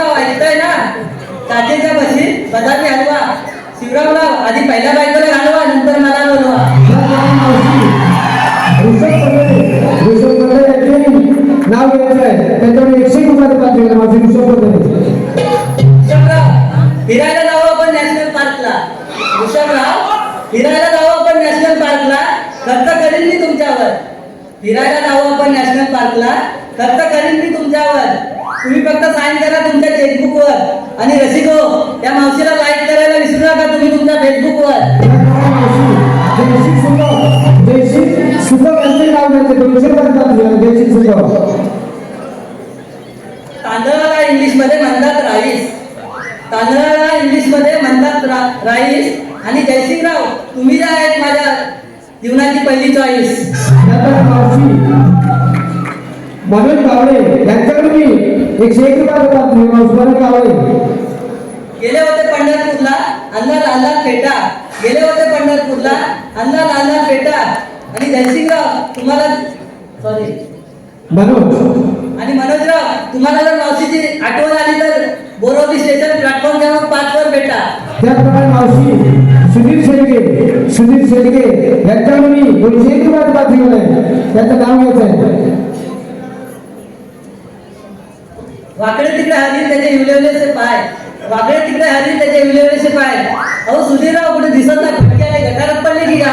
शिवरामराव ऐकताय ना? काचेच्या बशीत बदामी हलवा. शिवरामराव आधी पहिल्या बायकोला घालवा नंतर मला बोलवा नाव घ्यायचं आहे त्याच्यावर एकशे रुपयाचं पात्र आहे माझे ऋषभ ऋषभराव फिरायला जाऊ आपण नॅशनल पार्कला. ऋषभराव फिरायला जाऊ आपण नॅशनल पार्कला. खर्च करीन मी तुमच्यावर. फिरायला जाऊ आपण नॅशनल पार्कला. खर्च करीन मी तुमच्यावर. तुम्ही फक्त साईन करा तुमच्या चेकबुकवर आणि रसिको त्या मावशीला लाईक करायला विसरू नका तुम्ही तुमच्या फेसबुकवर वर. तांदळाला इंग्लिशमध्ये म्हणतात राईस तांदळाला इंग्लिशमध्ये म्हणतात राईस आणि जयसिंगराव तुम्ही ज्या आहेत माझ्या जीवनाची पहिली चॉईस त्यानंतर मनोज गावडे यांच्याकडे एकशे एक आहे मावशी मनोज गावडे गेले होते पंढरपूरला अल्ला लाला फेटा. गेले होते पंढरपूरला अल्ला लाला फेटा. आणि जयसिंगराव तुम्हाला सॉरी मनोज. आणि मनोजराव तुम्हाला जर मावशीची आठवण आली तर बोरवली स्टेशन प्लॅटफॉर्म क्रमांक पाच वर भेटा. त्याचप्रमाणे मावशी सुधीर शेळके सुधीर शेळके यांच्याकडे मी दोनशे एक रुपयाचं घेऊन आहे त्यांचं नाव घ्यायचं आहे. वाकडे तिकडे हरी त्याचे हिवलेवलेचे पाय. वाकडे तिकडे हरी त्याचे हिवलेवलेचे पाय. अहो सुधीरराव कुठे दिसत नाही फटके आले गटारात पडले की का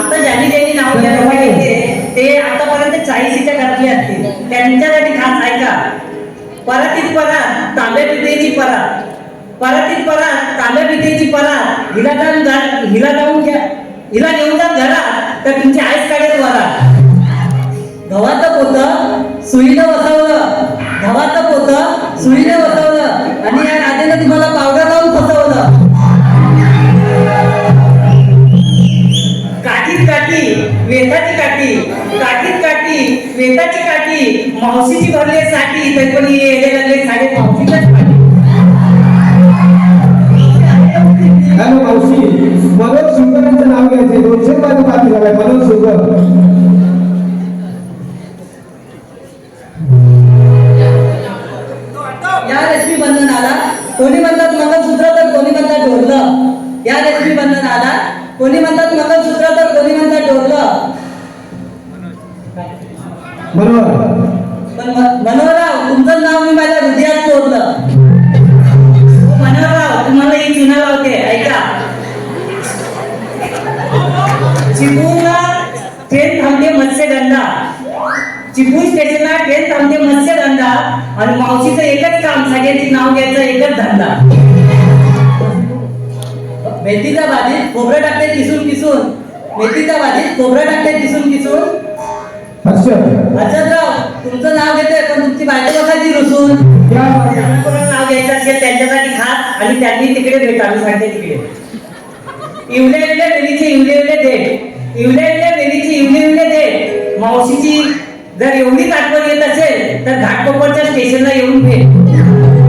आता ज्यांनी ज्यांनी नाव घ्यायला ते आतापर्यंत चाळीसीच्या घरातले असतील. त्यांच्यासाठी खास ऐका. परातीत परात तांब्या पितेची परात परातीत परात तांब्या पितेची परात हिला जाऊन जा हिला जाऊन घ्या. हिला घेऊन जा घरात तर तुमची आईस काढेल वरात गव्हाचं पोत सुईनं बसवलं गव्हाचं पोत सुईनं बसवलं आणि या राधेनं तुम्हाला पावडर लावून फसवलं. काठीत काठी वेताची काठी काठीत काठी वेताची काठी मावशीची भरले साठी तरी पण येले लागले कोणी म्हणतात मंगळसूत्र तर कोणी म्हणतात ढोरलं या रेशमी बंधनाला कोणी म्हणतात मंगळसूत्र तर कोणी म्हणतात ढोरलं पण म- मनोहरराव तुमचं नाव मी माझ्या हृदयात चोरलं मनोहरराव तुम्हाला एक चुना लावते ऐका. चिपळूणला ट्रेन थांबते मत्स्यगंधा चिपळूण स्टेशनला ट्रेन थांबते मत्स्यगंधा आणि मावशीचं एकच काम सगळ्यांची नाव घ्यायचं एकच धंदा. मेथीच्या भाजीत खोबरं टाकते किसून किसून. मेथीच्या भाजीत खोबरं टाकते किसून किसून. अर्षदराव तुमचं नाव घेते पण तुमची बायको बघायची रुसून? नाव घ्यायचं असेल त्यांच्यासाठी खास आणि त्यांनी तिकडे भेट आम्ही सांगते तिकडे. इवले इवले वेलीचे इवले इवले देठ. इवले इवले वेलीचे इवले इवले देठ. मावशीची जर एवढीच आठवण येत असेल तर